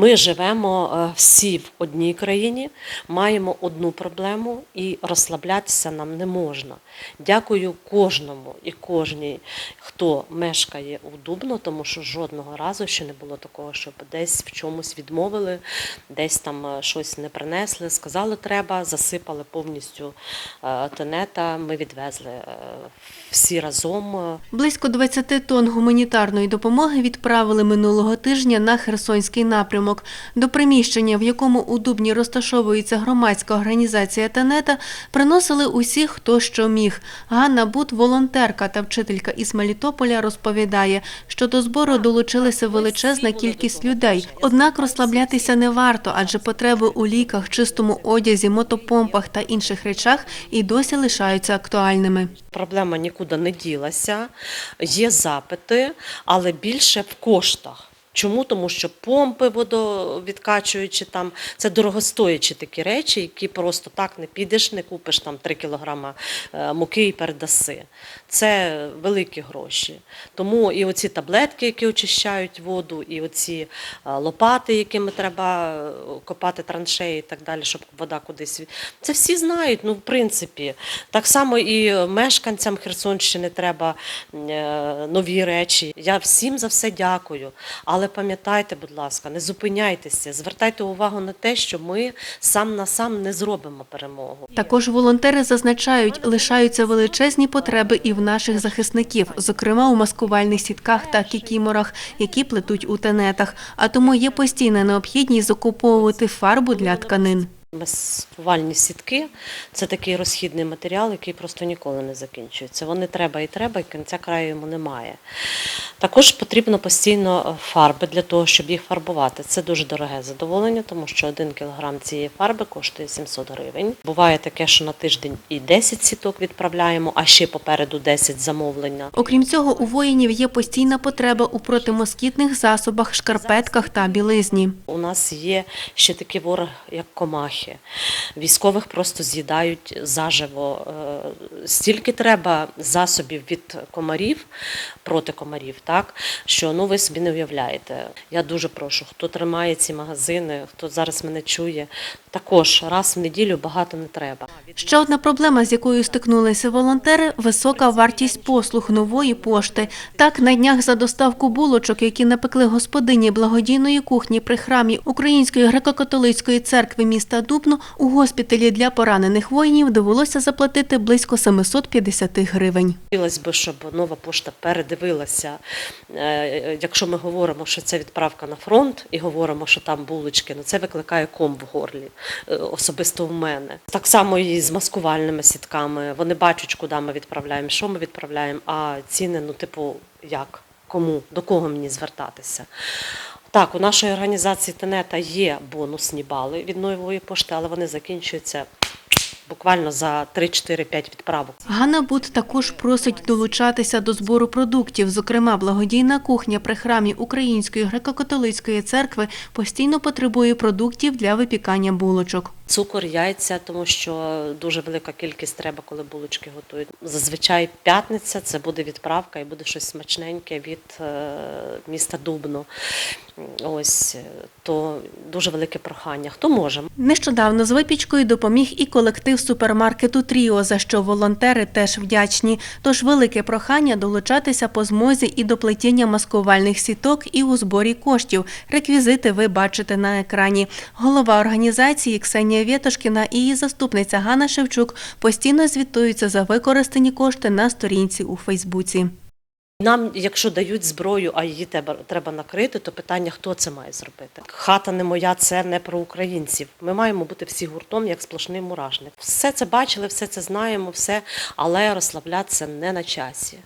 Ми живемо е, всі в одній країні, маємо одну проблему і розслаблятися нам не можна. Дякую кожному і кожній, хто мешкає у Дубно, тому що жодного разу ще не було такого, щоб десь в чомусь відмовили, десь там е, щось не принесли, сказали треба, засипали повністю е, тенета. Ми відвезли всі разом. Близько 20 тонн гуманітарної допомоги відправили минулого тижня на Херсонський напрямок. До приміщення, в якому у Дубні розташовується громадська організація Тенета, приносили усі, хто що міг. Ганна Бут, волонтерка та вчителька із Мелітополя, розповідає, що до збору долучилася величезна кількість людей. Однак розслаблятися не варто, адже потреби у ліках, чистому одязі, мотопомпах та інших речах і досі лишаються актуальними. Проблема нікуди не ділася, є запити, але більше в коштах. Чому? Тому що помпи водовідкачуючі там це дорогостоячі такі речі, які просто так не підеш, не купиш там 3 кілограма е, муки і передаси. Це великі гроші. Тому і оці таблетки, які очищають воду, і оці е, лопати, якими треба е, копати траншеї і так далі, щоб вода кудись. Це всі знають. Ну, в принципі, так само і мешканцям Херсонщини треба нові речі. Я всім за все дякую. Але пам'ятайте, будь ласка, не зупиняйтеся, звертайте увагу на те, що ми сам на сам не зробимо перемогу. Також волонтери зазначають, лишаються величезні потреби і в наших захисників, зокрема у маскувальних сітках та кікіморах, які плетуть у тенетах. А тому є постійна необхідність закуповувати фарбу для тканин. Маскувальні сітки це такий розхідний матеріал, який просто ніколи не закінчується. Вони треба і треба, і кінця краю йому немає. Також потрібно постійно фарби для того, щоб їх фарбувати. Це дуже дороге задоволення, тому що один кілограм цієї фарби коштує 700 гривень. Буває таке, що на тиждень і 10 сіток відправляємо, а ще попереду 10 замовлення. Окрім цього, у воїнів є постійна потреба у протимоскітних засобах, шкарпетках та білизні. У нас є ще такий ворог, як комахи. Військових просто з'їдають заживо. Е, Стільки треба засобів від комарів, проти комарів, так що ну ви собі не уявляєте. Я дуже прошу, хто тримає ці магазини, хто зараз мене чує, також раз в неділю багато не треба. Ще одна проблема, з якою стикнулися волонтери – висока вартість послуг нової пошти. Так, на днях за доставку булочок, які напекли господині благодійної кухні при храмі Української греко-католицької церкви міста Дубно, у госпіталі для поранених воїнів довелося заплатити близько 750 гривень. Хотілося б, щоб нова пошта передивилася. Е, Якщо ми говоримо, що це відправка на фронт, і говоримо, що там булочки, ну це викликає ком в горлі, е, особисто в мене. Так само і з маскувальними сітками. Вони бачать, куди ми відправляємо, що ми відправляємо, а ціни, ну, типу, як, кому, до кого мені звертатися. Так, у нашої організації Тенета є бонусні бали від нової пошти, але вони закінчуються буквально за 3-4-5 відправок. Ганна Бут також просить долучатися до збору продуктів. Зокрема, благодійна кухня при храмі Української греко-католицької церкви постійно потребує продуктів для випікання булочок. Цукор, яйця, тому що дуже велика кількість треба, коли булочки готують. Зазвичай п'ятниця це буде відправка і буде щось смачненьке від е, міста Дубно. Ось е, то дуже велике прохання. Хто може? Нещодавно з випічкою допоміг і колектив супермаркету Тріо, за що волонтери теж вдячні. Тож велике прохання долучатися по змозі і до плетіння маскувальних сіток, і у зборі коштів. Реквізити ви бачите на екрані. Голова організації Ксенія Вєтошкіна і її заступниця Ганна Шевчук постійно звітуються за використані кошти на сторінці у Фейсбуці. Нам, якщо дають зброю, а її треба, треба накрити, то питання, хто це має зробити. Хата не моя, це не про українців. Ми маємо бути всі гуртом, як сплошний мурашник. Все це бачили, все це знаємо, все, але розслаблятися не на часі.